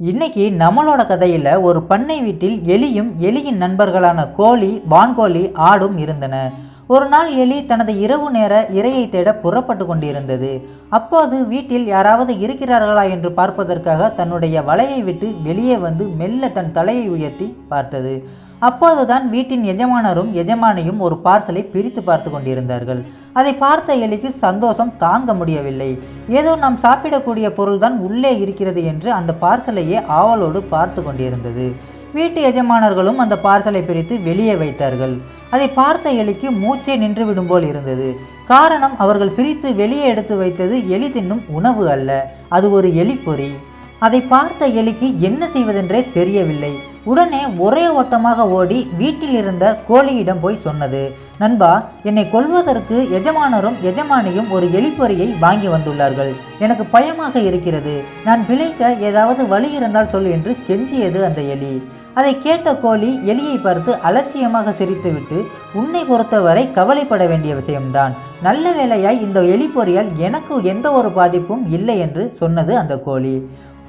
இன்னைக்கு நம்மளோட கதையில் ஒரு பண்ணை வீட்டில் எலியும் எலியின் நண்பர்களான கோழி வான்கோழி ஆடும் இருந்தன. ஒரு நாள் எலி தனது இரவு நேர இரையை தேட புறப்பட்டு கொண்டிருந்தது. அப்போது வீட்டில் யாராவது இருக்கிறார்களா என்று பார்ப்பதற்காக தன்னுடைய வலையை விட்டு வெளியே வந்து மெல்ல தன் தலையை உயர்த்தி பார்த்தது. அப்போதுதான் வீட்டின் எஜமானரும் எஜமானியும் ஒரு பார்சலை பிரித்து பார்த்து கொண்டிருந்தார்கள். அதை பார்த்த எலிக்கு சந்தோஷம் தாங்க முடியவில்லை. ஏதோ நாம் சாப்பிடக்கூடிய பொருள்தான் உள்ளே இருக்கிறது என்று அந்த பார்சலையே ஆவலோடு பார்த்து கொண்டிருந்தது. வீட்டு எஜமானர்களும் அந்த பார்சலை பிரித்து வெளியே வைத்தார்கள். அதை பார்த்த எலிக்கு மூச்சே நின்றுவிடும் போல் இருந்தது. காரணம் அவர்கள் பிரித்து வெளியே எடுத்து வைத்தது எலி தின்னும் உணவு அல்ல. அது ஒரு எலிப்பொறி அதை பார்த்த எலிக்கு என்ன செய்வதென்றே தெரியவில்லை. உடனே ஒரே ஓட்டமாக ஓடி வீட்டில் இருந்த கோழியிடம் போய் சொன்னது. நண்பா என்னை கொல்வதற்கு எஜமானரும் எஜமானியும் ஒரு எலிப்பொறியை வாங்கி வந்துள்ளார்கள். எனக்கு பயமாக இருக்கிறது. நான் பிழைக்க ஏதாவது வழி இருந்தால் சொல் என்று கெஞ்சியது அந்த எலி. அதை கேட்ட கோழி எலியை பார்த்து அலட்சியமாக சிரித்துவிட்டு உன்னை பொறுத்தவரை கவலைப்பட வேண்டிய விஷயம்தான். நல்ல வேளையாய் இந்த எலிப்பொறியால் எனக்கு எந்த ஒரு பாதிப்பும் இல்லை என்று சொன்னது அந்த கோழி.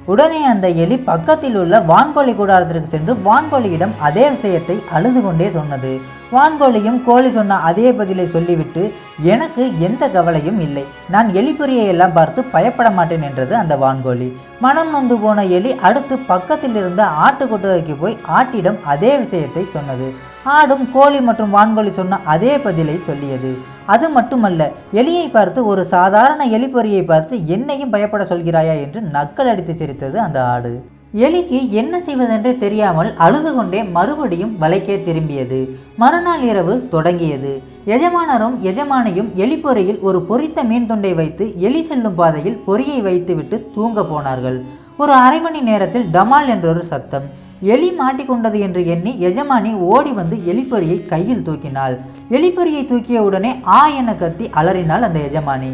உடனே அந்த எலி பக்கத்தில் உள்ள வான்கோழி கூடாரத்திற்கு சென்று வான்கோழியிடம் அதே விஷயத்தை அழுது கொண்டே சொன்னது. வான்கோழியும் கோழி சொன்ன அதே பதிலை சொல்லிவிட்டு எனக்கு எந்த கவலையும் இல்லை. நான் எலிப்பொறியை எல்லாம் பார்த்து பயப்பட மாட்டேன் என்றது அந்த வான்கோழி. மனம் நொந்து போன எலி அடுத்து பக்கத்தில் இருந்த ஆட்டுக்கொட்டகைக்கு போய் ஆட்டிடம் அதே விஷயத்தை சொன்னது. ஆடும் கோழி மற்றும் வான்கோழி சொன்ன அதே பதிலை சொல்லியது. அது மட்டுமல்ல எலியை பார்த்து ஒரு சாதாரண எலிப்பொறியை பார்த்து என்னையும் பயப்பட சொல்கிறாயா என்று நக்கல் அடித்து சிரித்தது அந்த ஆடு. எலிக்கு என்ன செய்வதென்றே தெரியாமல் அழுது கொண்டே மறுபடியும் வலைக்கே திரும்பியது. மறுநாள் இரவு தொடங்கியது. எஜமானரும் எஜமானியும் எலிப்பொறியில் ஒரு பொரித்த மீன் துண்டை வைத்து எலி செல்லும் பாதையில் பொறியை வைத்துவிட்டு தூங்க போனார்கள். ஒரு அரை மணி நேரத்தில் டமால் என்றொரு சத்தம். எலி மாட்டிக்கொண்டது என்று எண்ணி எஜமானி ஓடி வந்து எலிப்பொறியை கையில் தூக்கினாள். எலிப்பொறியை தூக்கிய உடனே ஆ என கத்தி அலறினாள் அந்த எஜமானி.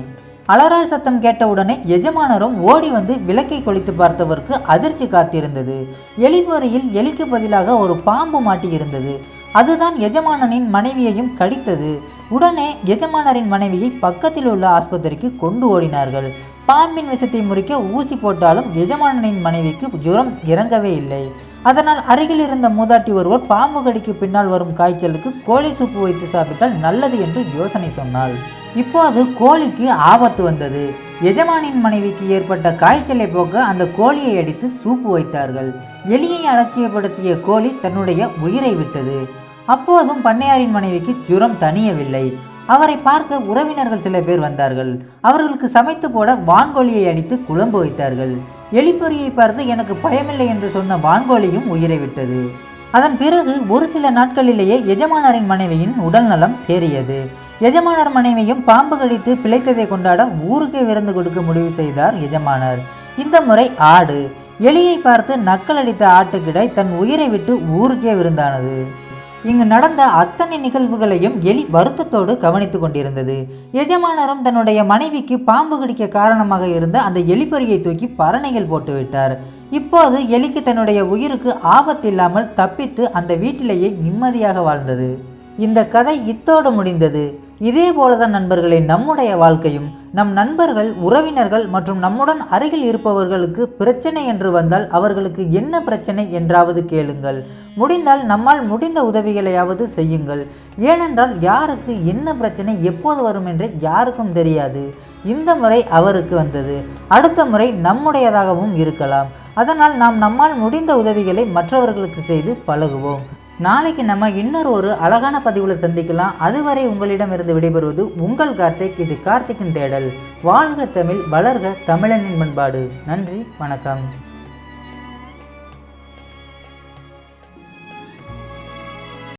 அலறால் சத்தம் கேட்டவுடனே எஜமானரும் ஓடி வந்து விளக்கை கொளித்து பார்த்தவருக்கு அதிர்ச்சி காத்திருந்தது. எலிப்பொறியில் எலிக்கு பதிலாக ஒரு பாம்பு மாட்டியிருந்தது. அதுதான் எஜமானனின் மனைவியையும் கடித்தது. உடனே எஜமானரின் மனைவியை பக்கத்தில் உள்ள ஆஸ்பத்திரிக்கு கொண்டு ஓடினார்கள். பாம்பின் விஷத்தை முறிக்க ஊசி போட்டாலும் எஜமானனின் மனைவிக்கு ஜுரம் இறங்கவே இல்லை. அதனால் அருகில் இருந்த மூதாட்டி ஒருவர் பாம்பு கடிக்கு பின்னால் வரும் காய்ச்சலுக்கு கோழி சூப்பு வைத்து சாப்பிட்டால் நல்லது என்று யோசனை சொன்னாள். இப்போது கோழிக்கு ஆபத்து வந்தது. எஜமானின் மனைவிக்கு ஏற்பட்ட காய்ச்சலை போக்க அந்த கோழியை அடித்து சூப்பு வைத்தார்கள். எலியை அலட்சியப்படுத்திய கோழி தன்னுடைய உயிரை விட்டது. அப்போதும் பண்ணையாரின் மனைவிக்கு ஜுரம் தணியவில்லை. அவரை பார்க்க உறவினர்கள் சில பேர் வந்தார்கள். அவர்களுக்கு சமைத்து போட வான்கோழியை அடித்து குழம்பு வைத்தார்கள். எலிப்பொறியை பார்த்து எனக்கு பயமில்லை என்று சொன்ன வான்கோழியும் உயிரை விட்டது. அதன் பிறகு ஒரு சில நாட்களிலேயே எஜமானரின் மனைவியின் உடல் நலம் தேறியது. எஜமானர் மனைவியும் பாம்பு கடித்து பிழைத்ததை கொண்டாட ஊருக்கே விருந்து கொடுக்க முடிவு செய்தார் எஜமானர். இந்த முறை ஆடு. எலியை பார்த்து நக்கல் அடித்த ஆட்டுக்கிடை தன் உயிரை விட்டு ஊருக்கே விருந்தானது. இங்கு நடந்த அத்தனை நிகழ்வுகளையும் எலி வருத்தத்தோடு கவனித்து கொண்டிருந்தது. எஜமானரும் தன்னுடைய மனைவிக்கு பாம்பு கடிக்க காரணமாக இருந்த அந்த எலிப்பொறியை தூக்கி பரணையில் போட்டுவிட்டார். இப்போது எலிக்கு தன்னுடைய உயிருக்கு ஆபத்தில்லாமல் தப்பித்து அந்த வீட்டிலேயே நிம்மதியாக வாழ்ந்தது. இந்த கதை இத்தோடு முடிந்தது. இதே போலதான் நண்பர்களே நம்முடைய வாழ்க்கையும் நம் நண்பர்கள் உறவினர்கள் மற்றும் நம்முடன் அருகில் இருப்பவர்களுக்கு பிரச்சனை என்று வந்தால் அவர்களுக்கு என்ன பிரச்சனை என்றாவது கேளுங்கள். முடிந்தால் நம்மால் முடிந்த உதவிகளையாவது செய்யுங்கள். ஏனென்றால் யாருக்கு என்ன பிரச்சனை எப்போது வரும் என்று யாருக்கும் தெரியாது. இந்த முறை அவருக்கு வந்தது. அடுத்த முறை நம்முடையதாகவும் இருக்கலாம். அதனால் நாம் நம்மால் முடிந்த உதவிகளை மற்றவர்களுக்கு செய்து பழகுவோம். நாளைக்கு நம்ம இன்னொரு ஒரு அழகான பதிவில் சந்திக்கலாம். அதுவரை உங்களிடமிருந்து விடைபெறுவது உங்கள் கார்த்திக் இது கார்த்திக்கின் தேடல். வாழ்க தமிழ் வளர்க தமிழனின் பண்பாடு நன்றி வணக்கம்.